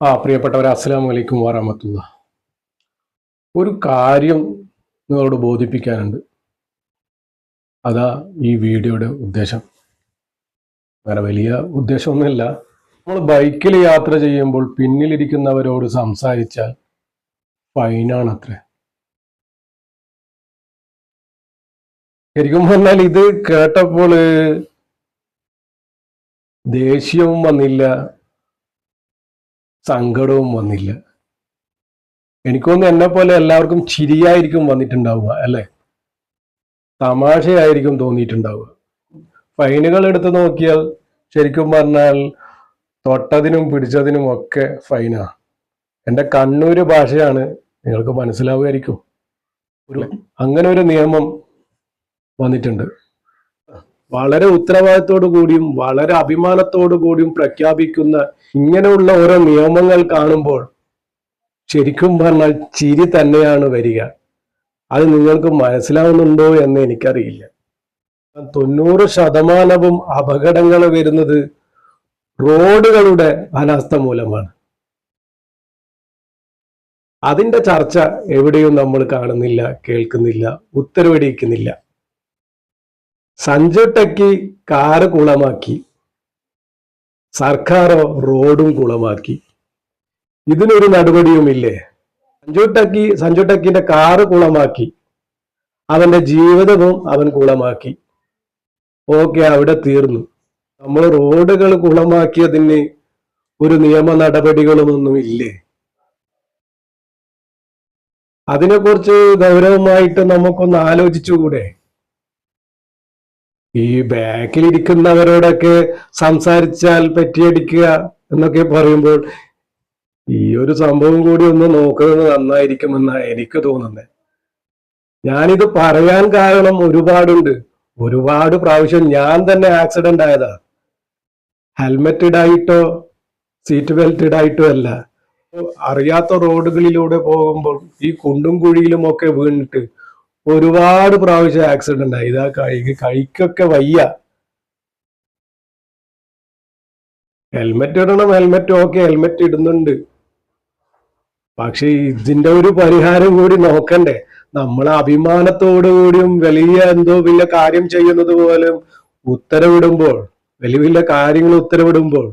ആ പ്രിയപ്പെട്ടവരെ അസ്സാം വലൈക്കും വാറാമത്തുള്ള ഒരു കാര്യം നിങ്ങളോട് ബോധിപ്പിക്കാനുണ്ട്. അതാ ഈ വീഡിയോയുടെ ഉദ്ദേശം. അങ്ങനെ വലിയ ഉദ്ദേശമൊന്നുമില്ല. നമ്മൾ ബൈക്കിൽ യാത്ര ചെയ്യുമ്പോൾ പിന്നിലിരിക്കുന്നവരോട് സംസാരിച്ചാൽ ഫൈനാണ് ശരിക്കും പറഞ്ഞാൽ ഇത് കേട്ടപ്പോൾ ദേഷ്യവും വന്നില്ല. സങ്കടവും വന്നില്ല. എനിക്കൊന്നും എന്നെ പോലെ എല്ലാവർക്കും ചിരിയായിരിക്കും വന്നിട്ടുണ്ടാവുക അല്ലെ? തമാശയായിരിക്കും തോന്നിയിട്ടുണ്ടാവുക. ഫൈനുകൾ എടുത്തു നോക്കിയാൽ ശരിക്കും പറഞ്ഞാൽ തൊട്ടതിനും പിടിച്ചതിനും ഒക്കെ ഫൈനാ എന്റെ കണ്ണൂര് ഭാഷയാണ് നിങ്ങൾക്ക് മനസ്സിലാവുമായിരിക്കും. ഒരു അങ്ങനെ ഒരു നിയമം വന്നിട്ടുണ്ട്. വളരെ ഉത്തരവാദിത്തോടു കൂടിയും വളരെ അഭിമാനത്തോടു കൂടിയും പ്രഖ്യാപിക്കുന്ന ഇങ്ങനെയുള്ള ഓരോ നിയമങ്ങൾ കാണുമ്പോൾ ശരിക്കും പറഞ്ഞാൽ ചിരി തന്നെയാണ് വരിക. അത് നിങ്ങൾക്ക് മനസ്സിലാവുന്നുണ്ടോ എന്ന് എനിക്കറിയില്ല. തൊണ്ണൂറ് ശതമാനവും അപകടങ്ങൾ വരുന്നത് റോഡുകളുടെ അനാസ്ഥ മൂലമാണ്. അതിന്റെ ചർച്ച എവിടെയും നമ്മൾ കാണുന്നില്ല കേൾക്കുന്നില്ല ഉത്തരവടിക്കുന്നില്ല. സഞ്ജു ടെക്കി കാറ് കുളമാക്കി. സർക്കാരോ റോഡും കുളമാക്കി. ഇതിനൊരു നടപടിയുമില്ലേ? സഞ്ജു ടക്കി സഞ്ജു ടക്കിന്റെ കാറ് കുളമാക്കി. അവന്റെ ജീവിതവും അവൻ കുളമാക്കി. ഓക്കെ അവിടെ തീർന്നു. നമ്മൾ റോഡുകൾ കുളമാക്കിയതിന് ഒരു നിയമ നടപടികളും ഒന്നും ഇല്ലേ? അതിനെക്കുറിച്ച് ഗൗരവമായിട്ട് നമുക്കൊന്ന് ആലോചിച്ചുകൂടെ? ഈ ബാക്കിലിരിക്കുന്നവരോടൊക്കെ സംസാരിച്ചാൽ പറ്റിയടിക്കുക എന്നൊക്കെ പറയുമ്പോൾ ഈ ഒരു സംഭവം കൂടി ഒന്ന് നോക്കുന്നത് നന്നായിരിക്കുമെന്നാണ് എനിക്ക് തോന്നുന്നത്. ഞാനിത് പറയാൻ കാരണം ഒരുപാടുണ്ട്. ഒരുപാട് പ്രാവശ്യം ഞാൻ തന്നെ ആക്സിഡന്റ് ആയതാ. ഹെൽമെറ്റ് ഇടായിട്ടോ സീറ്റ് ബെൽറ്റ് ഇടായിട്ടോ അല്ല. അറിയാത്ത റോഡുകളിലൂടെ പോകുമ്പോൾ ഈ കുണ്ടും കുഴിയിലും ഒക്കെ വീണിട്ട് ഒരുപാട് പ്രാവശ്യം ആക്സിഡന്റ് ആയി ഇതാ കൈ കൈക്കൊക്കെ വയ്യ. ഹെൽമെറ്റ് ഇടണം ഹെൽമെറ്റ് ഓക്കെ ഹെൽമെറ്റ് ഇടുന്നുണ്ട്. പക്ഷെ ഇതിന്റെ ഒരു പരിഹാരം കൂടി നോക്കണ്ടേ. നമ്മൾ അഭിമാനത്തോടു കൂടിയും വലിയ എന്തോ വലിയ കാര്യം ചെയ്യുന്നത് പോലും ഉത്തരവിടുമ്പോൾ വലിയ വലിയ കാര്യങ്ങൾ ഉത്തരവിടുമ്പോൾ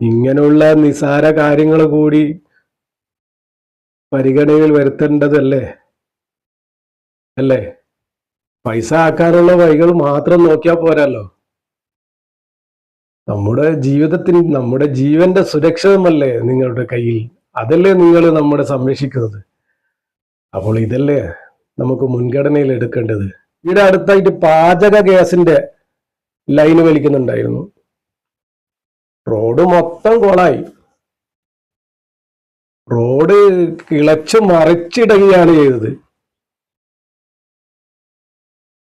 ഇങ്ങനെയുള്ള നിസാര കാര്യങ്ങൾ കൂടി പരിഗണനയിൽ വരുത്തേണ്ടതല്ലേ? അല്ലേ? പൈസ ആക്കാനുള്ള വഴികൾ മാത്രം നോക്കിയാൽ പോരല്ലോ നമ്മുടെ ജീവിതത്തിന് നമ്മുടെ ജീവന്റെ സുരക്ഷിതമല്ലേ നിങ്ങളുടെ കയ്യിൽ? അതല്ലേ നിങ്ങൾ നമ്മുടെ സംരക്ഷിക്കുന്നത്? അപ്പോൾ ഇതല്ലേ നമുക്ക് മുൻഗണനയിൽ എടുക്കേണ്ടത്. ഇവിടെ അടുത്തായിട്ട് പാചക ഗ്യാസിന്റെ ലൈന് വലിക്കുന്നുണ്ടായിരുന്നു. റോഡ് മൊത്തം കോളായി. റോഡ് കിളച്ചു മറിച്ചിടുകയാണ് ചെയ്തത്.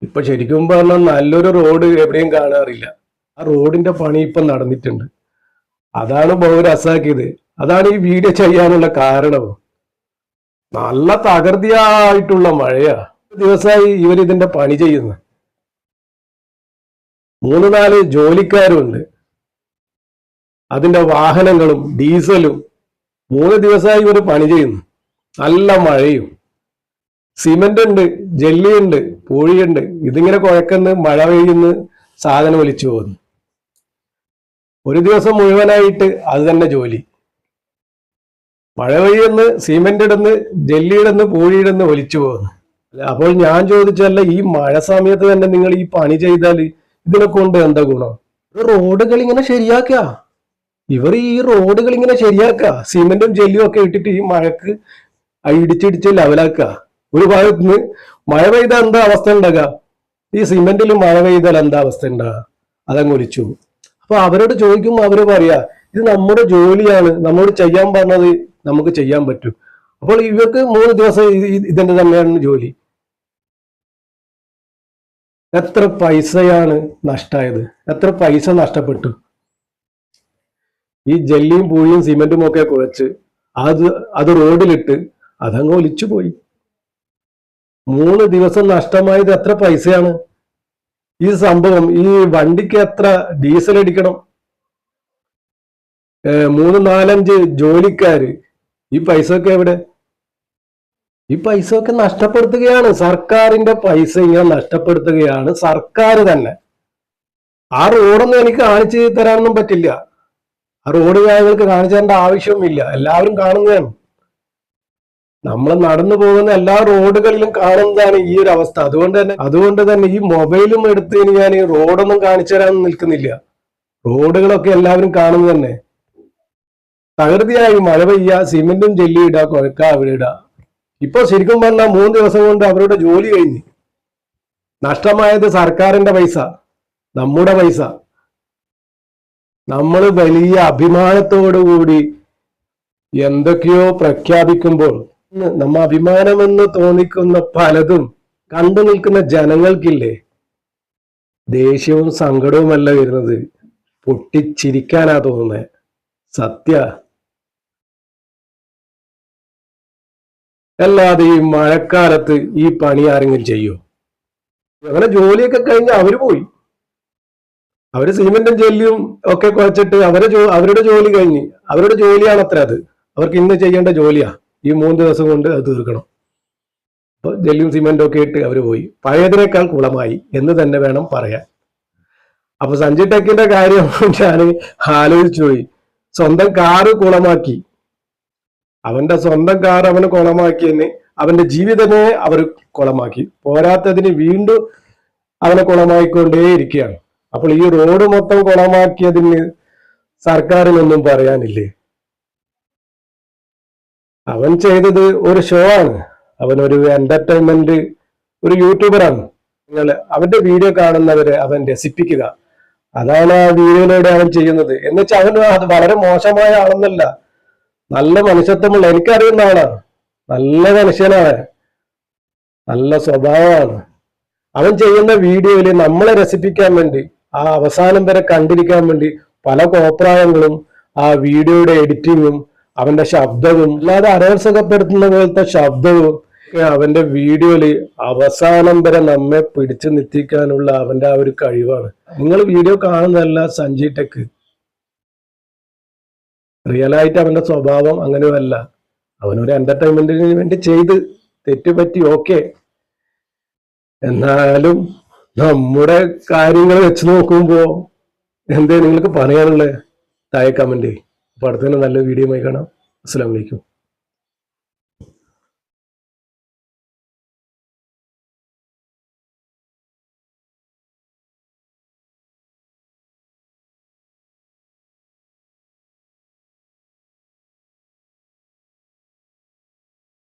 ഇപ്പൊ ശരിക്കും പറഞ്ഞാൽ നല്ലൊരു റോഡ് എവിടെയും കാണാറില്ല. ആ റോഡിന്റെ പണി ഇപ്പൊ നടന്നിട്ടുണ്ട്. അതാണ് ബഹു രസാക്കിയത്. അതാണ് ഈ വീഡിയോ ചെയ്യാനുള്ള കാരണവും നല്ല തകൃതിയായിട്ടുള്ള മഴയാ. ദിവസമായി ഇവർ ഇതിന്റെ പണി ചെയ്യുന്നു. മൂന്ന് നാല് ജോലിക്കാരുണ്ട്. അതിന്റെ വാഹനങ്ങളും ഡീസലും മൂന്ന് ദിവസമായി ഇവർ പണി ചെയ്യുന്നു. നല്ല മഴയും. സിമന്റ് ഉണ്ട് ജെല്ലിയുണ്ട്. പൂഴിയുണ്ട്. ഇതിങ്ങനെ കുഴക്കുന്ന മഴ പെയ്യുന്ന സാധനം ഒലിച്ചു പോകുന്നു. ഒരു ദിവസം മുഴുവനായിട്ട് അത് തന്നെ ജോലി. മഴ പെയ്യുന്ന് സിമെന്റ് ഇടുന്ന് ജെല്ലിയിടുന്ന് പൂഴിയിടുന്ന് ഒലിച്ചു പോകുന്നു. അപ്പോൾ ഞാൻ ചോദിച്ചല്ല ഈ മഴ സമയത്ത് തന്നെ നിങ്ങൾ ഈ പണി ചെയ്താൽ ഇതിനെ കൊണ്ട് എന്താ ഗുണം? റോഡുകൾ ഇങ്ങനെ ശരിയാക്കുക ഇവർ ഈ റോഡുകൾ ഇങ്ങനെ ശരിയാക്കുക സിമെന്റും ജെല്ലിയും ഒക്കെ ഇട്ടിട്ട് ഈ മഴക്ക് ഇടിച്ചിടിച്ച് ലെവലാക്കുക ഒരു ഭാഗത്ത് നിന്ന് മഴ പെയ്താൽ എന്താ അവസ്ഥ ഉണ്ടാകുക? ഈ സിമെന്റിൽ മഴ പെയ്താൽ എന്താ അവസ്ഥ ഉണ്ടാകുക? അതങ്ങ് ഒലിച്ചു അപ്പൊ അവരോട് ചോദിക്കുമ്പോൾ അവർ പറയാ ഇത് നമ്മുടെ ജോലിയാണ് നമ്മളോട് ചെയ്യാൻ പറഞ്ഞത് നമുക്ക് ചെയ്യാൻ പറ്റും. അപ്പോൾ ഇവർക്ക് മൂന്ന് ദിവസം ഇത് ഇത് ഇതിന്റെ തന്നെയാണ് ജോലി. എത്ര പൈസയാണ് നഷ്ടമായത് എത്ര പൈസ നഷ്ടപ്പെട്ടു? ഈ ജെല്ലിയും പൂഴിയും സിമെന്റും ഒക്കെ കുഴച്ച് അത് അത് റോഡിലിട്ട് അതങ്ങ് ഒലിച്ചു പോയി. മൂന്ന് ദിവസം നഷ്ടമായത് എത്ര പൈസയാണ്? ഈ സംഭവം ഈ വണ്ടിക്ക് എത്ര ഡീസൽ അടിക്കണം? മൂന്ന് നാലഞ്ച് ജോലിക്കാര് ഈ പൈസ ഒക്കെ എവിടെ? ഈ പൈസ ഒക്കെ നഷ്ടപ്പെടുത്തുകയാണ്. സർക്കാരിന്റെ പൈസ ഇങ്ങനെ നഷ്ടപ്പെടുത്തുകയാണ്. സർക്കാർ തന്നെ. ആ റോഡൊന്നും എനിക്ക് കാണിച്ചു തരാനൊന്നും പറ്റില്ല. ആ റോഡ് ഞങ്ങൾക്ക് കാണിച്ചു തരേണ്ട ആവശ്യവുമില്ല എല്ലാവരും കാണുന്നതാണ്. നമ്മൾ നടന്നു പോകുന്ന എല്ലാ റോഡുകളിലും കാണുന്നതാണ് ഈ ഒരു അവസ്ഥ. അതുകൊണ്ട് തന്നെ അതുകൊണ്ട് തന്നെ ഈ മൊബൈലും എടുത്ത് ഞാൻ ഈ റോഡൊന്നും കാണിച്ചു തരാൻ നിൽക്കുന്നില്ല. റോഡുകളൊക്കെ എല്ലാവരും കാണുന്നത് തന്നെ. തകൃതിയായി മഴ പെയ്യുക സിമെന്റും ജെല്ലി ഇടുക കുഴക്ക അവിടെ ഇടുക ഇപ്പൊ ശരിക്കും പറഞ്ഞാൽ മൂന്ന് ദിവസം കൊണ്ട് അവരുടെ ജോലി കഴിഞ്ഞ്. നഷ്ടമായത് സർക്കാരിന്റെ പൈസ നമ്മുടെ പൈസ. നമ്മൾ വലിയ അഭിമാനത്തോടു കൂടി എന്തൊക്കെയോ പ്രഖ്യാപിക്കുമ്പോൾ നമ്മ അഭിമാനമെന്ന് തോന്നിക്കുന്ന പലതും കണ്ടു നിൽക്കുന്ന ജനങ്ങൾക്കില്ലേ? ദേഷ്യവും സങ്കടവുമല്ല വരുന്നത്. പൊട്ടിച്ചിരിക്കാനാ തോന്നുന്നത് സത്യ. അല്ലാതെ ഈ മഴക്കാലത്ത് ഈ പണി ആരെങ്കിലും ചെയ്യോ? അങ്ങനെ ജോലിയൊക്കെ കഴിഞ്ഞ് അവർ പോയി. അവർ സിമെന്റും ജെല്ലിയും ഒക്കെ കുഴച്ചിട്ട് അവരെ അവരുടെ ജോലി കഴിഞ്ഞ്. അവരുടെ ജോലിയാണ് അത്ര അത്. അവർക്ക് ഇന്ന് ചെയ്യേണ്ട ജോലിയാ. ഈ മൂന്ന് ദിവസം കൊണ്ട് അത് തീർക്കണം. അപ്പോൾ ജെല്ലും സിമെന്റും ഒക്കെ ഇട്ട് അവർ പോയി. പഴയതിനേക്കാൾ കുളമായി എന്ന് തന്നെ വേണം പറയാൻ. അപ്പൊ സഞ്ജയ് ടെക്കിന്റെ കാര്യം ഞാൻ ആലോചിച്ചു പോയി. സ്വന്തം കാറ് കുളമാക്കി. അവന്റെ സ്വന്തം കാർ അവന് കുളമാക്കിയെന്ന് അവന്റെ ജീവിതമേ അവർ കുളമാക്കി. പോരാത്തതിന് വീണ്ടും അവനെ കുളമായിക്കൊണ്ടേയിരിക്കുകയാണ് അപ്പോൾ ഈ റോഡ് മൊത്തം കുളമാക്കിയതിന് സർക്കാരിനൊന്നും പറയാനില്ലേ? അവൻ ചെയ്തത് ഒരു ഷോ ആണ്. അവൻ ഒരു എന്റർടൈൻമെന്റ് ഒരു യൂട്യൂബറാണ് നിങ്ങൾ അവന്റെ വീഡിയോ കാണുന്നവരെ അവൻ രസിപ്പിക്കുക. അതാണ് ആ വീഡിയോയിലൂടെ അവൻ ചെയ്യുന്നത്. എന്നുവെച്ചാൽ അവൻ അത് വളരെ മോശമായ ആളെന്നല്ല. നല്ല മനുഷ്യത്വമുള്ള എനിക്കറിയുന്ന ആളാണ്. നല്ല മനുഷ്യനാണ്. നല്ല സ്വഭാവമാണ്. അവൻ ചെയ്യുന്ന വീഡിയോയിൽ നമ്മളെ രസിപ്പിക്കാൻ വേണ്ടി ആ അവസാനം വരെ കണ്ടിരിക്കാൻ വേണ്ടി പല കോപ്രായങ്ങളും ആ വീഡിയോയുടെ എഡിറ്റിങ്ങും അവന്റെ ശബ്ദവും അല്ലാതെ അരോത്സകപ്പെടുത്തുന്ന പോലത്തെ ശബ്ദവും അവന്റെ വീഡിയോയിൽ അവസാനം വരെ നമ്മെ പിടിച്ചു നിർത്തിക്കാനുള്ള അവന്റെ ആ ഒരു കഴിവാണ്. നിങ്ങൾ വീഡിയോ കാണുന്നതല്ല സഞ്ജി ടെക്. റിയലായിട്ട് അവന്റെ സ്വഭാവം അങ്ങനെയല്ല അവനൊരു എന്റർടൈൻമെന്റിന് വേണ്ടി ചെയ്ത് തെറ്റുപറ്റി ഓക്കെ എന്നാലും നമ്മുടെ കാര്യങ്ങൾ വെച്ച് നോക്കുമ്പോ എന്തേ നിങ്ങൾക്ക് പറയാനുള്ളത് താഴെ കമന്റ് അപ്പൊ അടുത്തന്നെ നല്ല വീഡിയോ ആയി കാണാം. അസ്സാം അലൈക്കും.